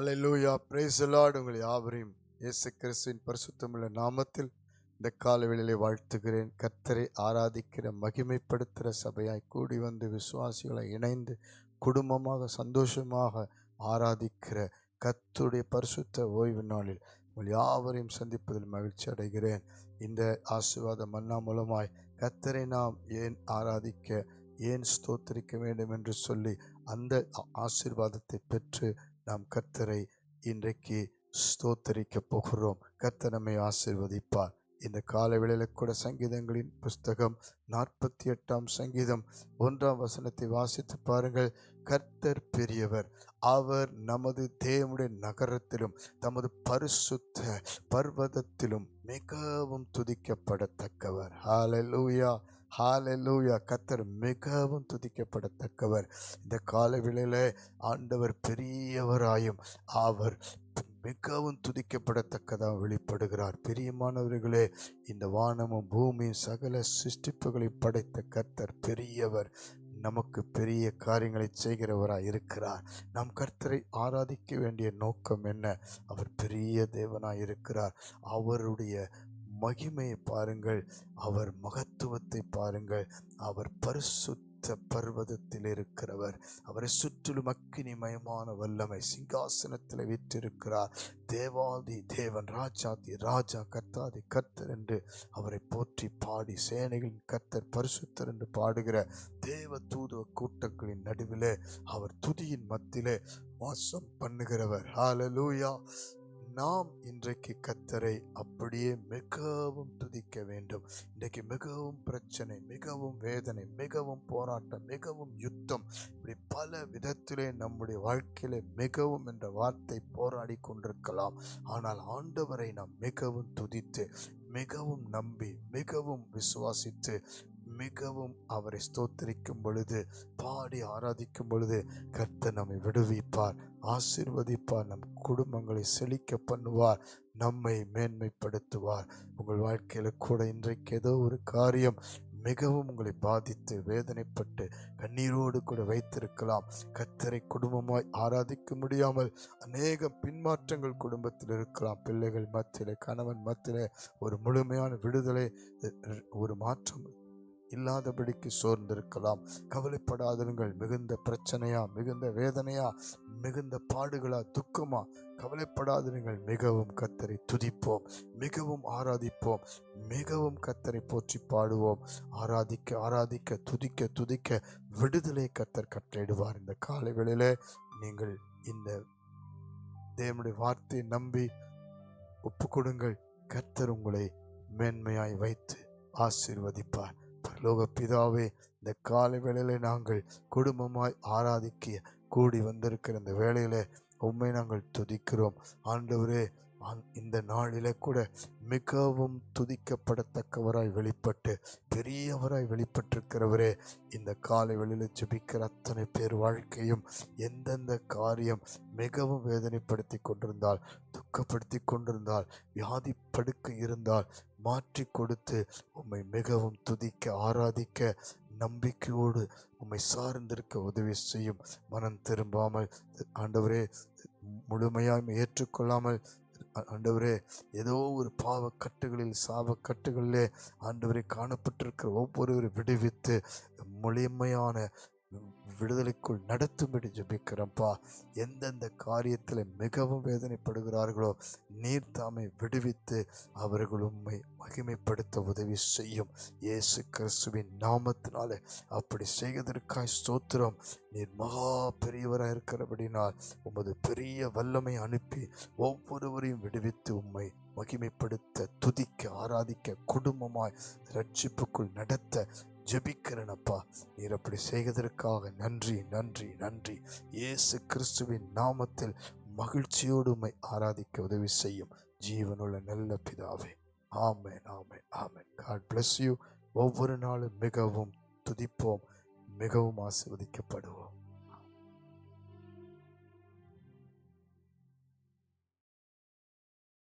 அலையூயா praise உங்கள் யாவரையும் இயேசு கிறிஸ்துவின் பரிசுத்தமுள்ள நாமத்தில் இந்த காலவெளியிலே வாழ்த்துகிறேன். கர்த்தரை ஆராதிக்கிற மகிமைப்படுத்துகிற சபையாய் கூடி வந்து விசுவாசிகளை இணைந்து குடும்பமாக சந்தோஷமாக ஆராதிக்கிற கத்துடைய பரிசுத்த ஓய்வு நாளில் உங்கள் யாவரையும் சந்திப்பதில் மகிழ்ச்சி அடைகிறேன். இந்த ஆசீர்வாத மன்னா மூலமாய் கர்த்தரை நாம் ஏன் ஆராதிக்க ஏன் ஸ்தோத்திரிக்க வேண்டும் என்று சொல்லி அந்த ஆசீர்வாதத்தை பெற்று நாம் கர்த்தரை இன்றைக்கு ஸ்தோத்தரிக்க போகிறோம். கர்த்தர் நம்மை ஆசீர்வதிப்பார். இந்த காலவேளையில கூட சங்கீதங்களின் புஸ்தகம் நாற்பத்தி எட்டாம் சங்கீதம் ஒன்றாம் வசனத்தை வாசித்து பாருங்கள். கர்த்தர் பெரியவர் அவர் நமது தேவனுடைய நகரத்திலும் தமது பரிசுத்த பர்வதத்திலும் மிகவும் துதிக்கப்படத்தக்கவர். ஹalleluya ஹalleluya கர்த்தர் மிகவும் துதிக்கப்படத்தக்கவர். இந்த காலவேளையில ஆண்டவர் பெரியவராயும் அவர் மிகவும் துதிக்கப்படத்தக்கதாக வெளிப்படுகிறார். பெரியமானவர்களே இந்த வானமும் பூமியும் சகல சிருஷ்டிப்புகளை படைத்த கர்த்தர் பெரியவர். நமக்கு பெரிய காரியங்களை செய்கிறவராக இருக்கிறார். நாம் கர்த்தரை ஆராதிக்க வேண்டிய நோக்கம் என்ன? அவர் பெரிய தேவனாக இருக்கிறார். அவருடைய மகிமையை பாருங்கள். அவர் மகத்துவத்தை பாருங்கள். அவர் பரிசுத்த பர்வதத்தில் இருக்கிறவர். அவரை சுற்றிலும் அக்கினிமயமான வல்லமை சிங்காசனத்தில் வீற்றிருக்கிறார் தேவாதி தேவன் ராஜாதி ராஜா கர்த்தாதி கர்த்தர் என்று அவரை போற்றி பாடி சேனைகளின் கர்த்தர் பரிசுத்தர் என்று பாடுகிற தேவ தூதுவ கூட்டங்களின் நடுவிலே அவர் துதியின் மத்தியிலே வாசம் பண்ணுகிறவர். ஹாலலூயா நாம் இன்றைக்கு கத்தரை அப்படியே மிகவும் துதிக்க வேண்டும். இன்றைக்கு மிகவும் பிரச்சனை மிகவும் வேதனை மிகவும் போராட்டம் மிகவும் யுத்தம் இப்படி பல விதத்திலே நம்முடைய வாழ்க்கையில மிகவும் என்ற வார்த்தை போராடி கொண்டிருக்கலாம். ஆனால் ஆண்டவரை நாம் மிகவும் துதித்து மிகவும் நம்பி மிகவும் விசுவாசித்து மிகவும் அவரை ஸ்தோத்திரிக்கும் பொழுது பாடி ஆராதிக்கும் பொழுது கர்த்தர் நம்மை விடுவிப்பார் ஆசீர்வதிப்பார் நம் குடும்பங்களை செழிக்க பண்ணுவார் நம்மை மேன்மைப்படுத்துவார். உங்கள் வாழ்க்கையில் கூட இன்றைக்கு ஏதோ ஒரு காரியம் மிகவும் உங்களை பாதித்து வேதனைப்பட்டு கண்ணீரோடு கூட வைத்திருக்கலாம். கத்தரை குடும்பமாய் ஆராதிக்க முடியாமல் அநேக பின்மாற்றங்கள் குடும்பத்தில் இருக்கலாம். பிள்ளைகள் மத்தியிலே கணவன் மத்தியிலே ஒரு முழுமையான விடுதலை ஒரு மாற்றம் இல்லாதபடிக்கு சோர்ந்திருக்கலாம். கவலைப்படாதிருங்கள். மிகுந்த பிரச்சனையா மிகுந்த வேதனையா மிகுந்த பாடுகளா துக்கமா? கவலைப்படாதிருங்கள். மிகவும் கத்தரை துதிப்போம். மிகவும் ஆராதிப்போம். மிகவும் கத்தரை போற்றி பாடுவோம். ஆராதிக்க ஆராதிக்க துதிக்க துதிக்க விடுதலை கத்தர் கட்டளையிடுவார். இந்த காலை நீங்கள் இந்த தேவனுடைய வார்த்தையை நம்பி ஒப்பு கொடுங்கள் கர்த்தர் உங்களை மேன்மையாய் வைத்து ஆசீர்வதிப்பார். லோக பிதாவே இந்த காலை வேளையில் நாங்கள் குடும்பமாய் ஆராதிக்க கூடி வந்திருக்கிற இந்த வேளையில உண்மை நாங்கள் துதிக்கிறோம். ஆண்டவரே இந்த நாளில கூட மிகவும் துதிக்கப்படத்தக்கவராய் வெளிப்பட்டு பெரியவராய் வெளிப்பட்டிருக்கிறவரே இந்த காலை வெளியில் ஜபிக்கிற அத்தனை பேர் வாழ்க்கையும் எந்தெந்த காரியம் மிகவும் வேதனைப்படுத்தி கொண்டிருந்தால் துக்கப்படுத்தி கொண்டிருந்தால் வியாதி படுக்க இருந்தால் மாற்றி கொடுத்து உம்மை மிகவும் துதிக்க ஆராதிக்க நம்பிக்கையோடு உம்மை சார்ந்திருக்க உதவி செய்யும் மனம் திரும்பாமல் ஆண்டவரே முழுமையாய் ஏற்றுக்கொள்ளாமல் ஆண்டவரே ஏதோ ஒரு பாவ கட்டுகளில் சாப கட்டுகளிலே ஆண்டவரே காணப்பட்டிருக்கிற ஒவ்வொருவரும் விடுவித்து முழுமையான விடுதலைக்குள் நடத்தும்படி ஜெபிக்கிறப்பா எந்தெந்த காரியத்தில் மிகவும் வேதனைப்படுகிறார்களோ நீர் தாமை விடுவித்து அவர்கள் உண்மை மகிமைப்படுத்த உதவி செய்யும். இயேசு கிறிஸ்துவின் நாமத்தினாலே அப்படி செய்வதற்காய் ஸ்தோத்திரம். நீர் மகா பெரியவராக இருக்கிறபடினால் உமது பெரிய வல்லமை அனுப்பி ஒவ்வொருவரையும் விடுவித்து உண்மை மகிமைப்படுத்த துதிக்க ஆராதிக்க குடும்பமாய் ரட்சிப்புக்குள் நடத்த ஜெபிக்கிறேனப்பா. நீர் அப்படி செய்வதற்காக நன்றி நன்றி நன்றி. இயேசு கிறிஸ்துவின் நாமத்தில் மகிழ்ச்சியோடு ஆராதிக்க உதவி செய்யும் ஜீவனுள்ள நல்ல பிதாவே. ஆமேன் ஆமேன் ஆமேன். காட் பிளஸ் யூ ஒவ்வொரு நாளும் மிகவும் துதிப்போம் மிகவும் ஆசிர்வதிக்கப்படுவோம்.